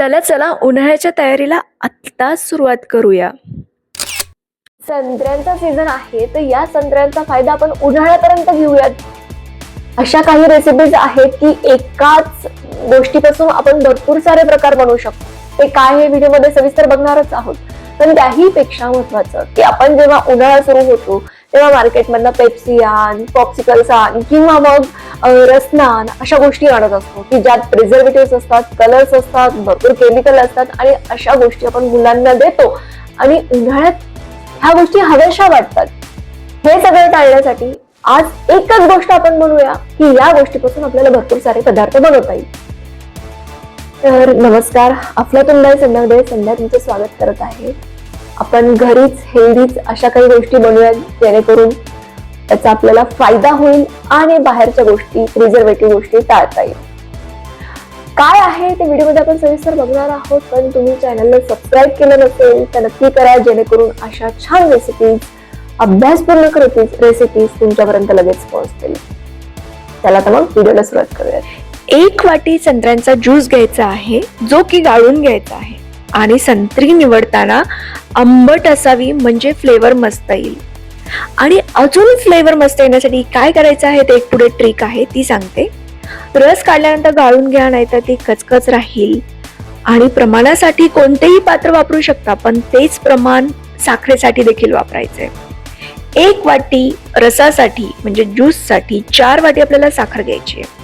चला चला उन्हाळ्याच्या तयारीला आत्ताच सुरुवात करूया. संत्र्यांचा सीझन आहे तर या संत्र्यांचा फायदा आपण उन्हाळ्यापर्यंत घेऊयात. अशा काही रेसिपीज आहेत की एकाच गोष्टीपासून आपण भरपूर सारे प्रकार बनवू शकतो. ते काय हे व्हिडिओमध्ये सविस्तर बघणारच आहोत. पण त्याही पेक्षा महत्वाचं की आपण जेव्हा उन्हाळा सुरू होतो तेव्हा मार्केटमधनं पेप्सी आण पॉप्सिकल्स आण किंवा मग रसनान अशा गोष्टी आणत असतो की ज्यात प्रिझर्वेटिव्ह असतात कलर्स असतात भरपूर केमिकल असतात आणि अशा गोष्टी आपण मुलांना देतो. आणि उन्हाळ्यात ह्या गोष्टी हव्याशा वाटतात. हे सगळं टाळण्यासाठी आज एकच गोष्ट आपण म्हणूया की या गोष्टीपासून आपल्याला भरपूर सारे पदार्थ बनवता येईल. तर नमस्कार अफलातून बाय संध्यामध्ये संध्या तुमचं स्वागत करत आहे. आपण घरीच हेल्दीच अशा काही गोष्टी बनवूया जेणेकरून त्याचा आपल्याला फायदा होईल आणि बाहेरच्या गोष्टी प्रिझर्वेटिव्ह गोष्टी टाळता येईल. काय आहे ते व्हिडिओमध्ये आपण सविस्तर बघणार आहोत पण तुम्ही चॅनलला सबस्क्राईब केलं नसेल तर नक्की करा जेणेकरून अशा छान रेसिपीज अभ्यासपूर्ण कृतीज रेसिपीज तुमच्यापर्यंत लगेच पोहोचतील. त्याला तर मग व्हिडिओला सुरुवात करूयात. एक वाटी संत्र्यांचा ज्यूस घ्यायचा आहे जो की गाळून घ्यायचा आहे. आणि संत्री निवडताना आंबट असावी म्हणजे फ्लेवर मस्त येईल. आणि अजून फ्लेवर मस्त येण्यासाठी काय करायचं आहे? ते एक पुढे ट्रिक आहे ती सांगते. रस काढल्यानंतर गाळून घ्या नाहीतर ती कचकच राहील. आणि प्रमाणासाठी कोणतेही पात्र वापरू शकता पण तेच प्रमाण साखरेसाठी देखील वापरायचे एक वाटी रसासाठी म्हणजे ज्यूससाठी चार वाटी आपल्याला साखर घ्यायची आहे.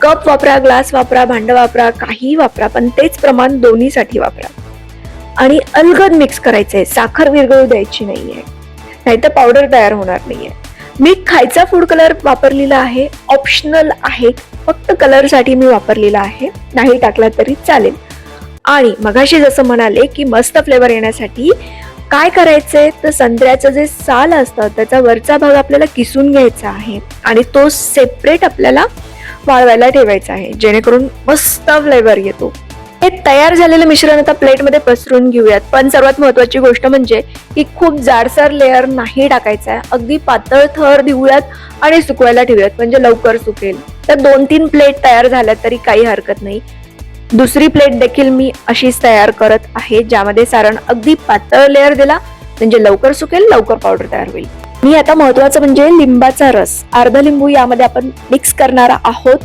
कप वापरा ग्लास वापरा भांड वापरा काही वापरा पण तेच प्रमाण दोन्हीसाठी वापरा. आणि अलगद मिक्स करायचंय साखर विरघळू द्यायची नाहीये. नाहीतर पावडर तयार होणार नाहीये. मी खायचा फूड कलर वापरलेला आहे ऑप्शनल आहे फक्त कलरसाठी मी वापरलेला आहे नाही टाकला तरी चालेल. आणि मगाशी जसं म्हणाले की मस्त फ्लेवर येण्यासाठी काय करायचंय? तर संत्र्याचं जे साल असतं त्याचा वरचा भाग आपल्याला किसून घ्यायचा आहे आणि तो सेपरेट आपल्याला वाळवायला ठेवायचा आहे जेणेकरून मस्त फ्लेवर येतो. हे तयार झालेलं मिश्रण आता प्लेटमध्ये पसरून घेऊयात. पण सर्वात महत्वाची गोष्ट म्हणजे की खूप जाडसर लेअर नाही टाकायचा आहे. अगदी पातळ थर देऊयात आणि सुकवायला ठेवूयात म्हणजे लवकर सुकेल. तर दोन तीन प्लेट तयार झाल्या तरी काही हरकत नाही. दुसरी प्लेट देखील मी अशीच तयार करत आहे ज्यामध्ये सारण अगदी पातळ लेअर दिला म्हणजे लवकर सुकेल लवकर पावडर तयार होईल. मी आता महत्वाचं म्हणजे लिंबाचा रस. अर्धा लिंबू यामध्ये आपण मिक्स करणार आहोत.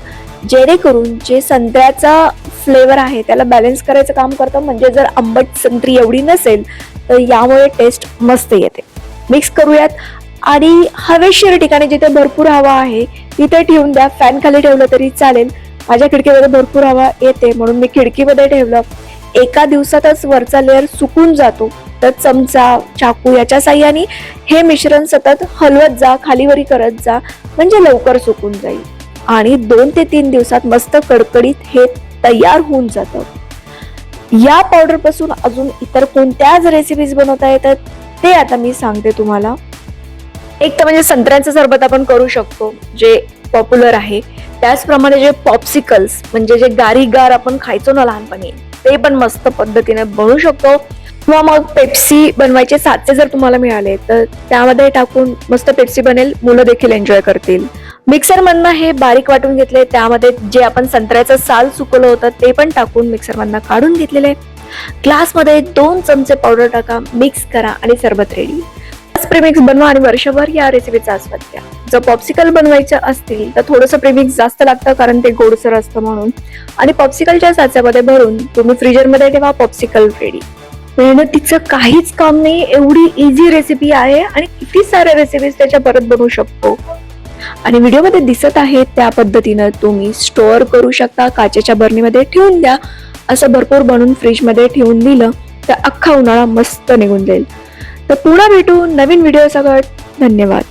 जेणेकरून जे संत्र्याचा फ्लेवर आहे त्याला बॅलन्स करायचं काम करतं म्हणजे जर आंबट संत्री एवढी नसेल तर यामुळे टेस्ट मस्त येते. मिक्स करूयात. आणि हवेशीर ठिकाणी जिथे भरपूर हवा आहे तिथे ठेवून द्या. फॅन खाली ठेवलं तरी चालेल. माझ्या खिडकीमध्ये भरपूर हवा येते म्हणून मी खिडकीमध्ये ठेवलं. एका दिवसातच वरचा लेअर सुकून जातो. तर चमचा चाकू याच्या साह्याने हे मिश्रण सतत हलवत जा खालीवरी करत जा म्हणजे लवकर सुकून जाईल. आणि दोन ते तीन दिवसात मस्त कडकडीत हे तयार होऊन जातं. या पावडरपासून अजून इतर कोणत्याच रेसिपीज बनवता येतात ते आता मी सांगते तुम्हाला. एक तर म्हणजे संत्र्यांचं सरबत आपण करू शकतो जे पॉप्युलर आहे. त्याचप्रमाणे जे पॉप्सिकल्स म्हणजे जे गारी गार आपण खायचो ना लहानपणी ते पण मस्त पद्धतीने बनवू शकतो. किंवा मग पेप्सी बनवायचे साचे जर तुम्हाला मिळाले तर त्यामध्ये टाकून मस्त पेप्सी बनेल मुलं देखील एन्जॉय करतील. मिक्सर मधनं हे बारीक वाटून घेतले त्यामध्ये जे आपण संत्र्याचं साल सुकवलं होतं ते पण टाकून मिक्सर मधनं काढून घेतलेले ग्लासमध्ये दोन चमचे पावडर टाका मिक्स करा आणि सरबत रेडी प्रेमिक्स बनवा आणि वर्षभर या रेसिपीचा आस्वाद घ्या. जर पॉप्सिकल बनवायचं असतील तर थोडंसं प्रेमिक्स जास्त लागतं कारण ते गोडसर असतं म्हणून. आणि पॉप्सिकलच्या साच्यामध्ये भरून तुम्ही फ्रीजरमध्ये ठेवा पॉप्सिकल रेडी मेहनतीचं काहीच काम नाही एवढी इझी रेसिपी आहे आणि किती साऱ्या रेसिपीज त्याच्या परत बनवू शकतो. आणि व्हिडिओमध्ये दिसत आहे त्या पद्धतीनं तुम्ही स्टोअर करू शकता काचेच्या बरणीमध्ये ठेवून द्या. असं भरपूर बनवून फ्रीजमध्ये ठेवून दिलं तर अख्खा उन्हाळा मस्त निघून जाईल. तर पुन्हा भेटू नवीन व्हिडिओ सगळं धन्यवाद.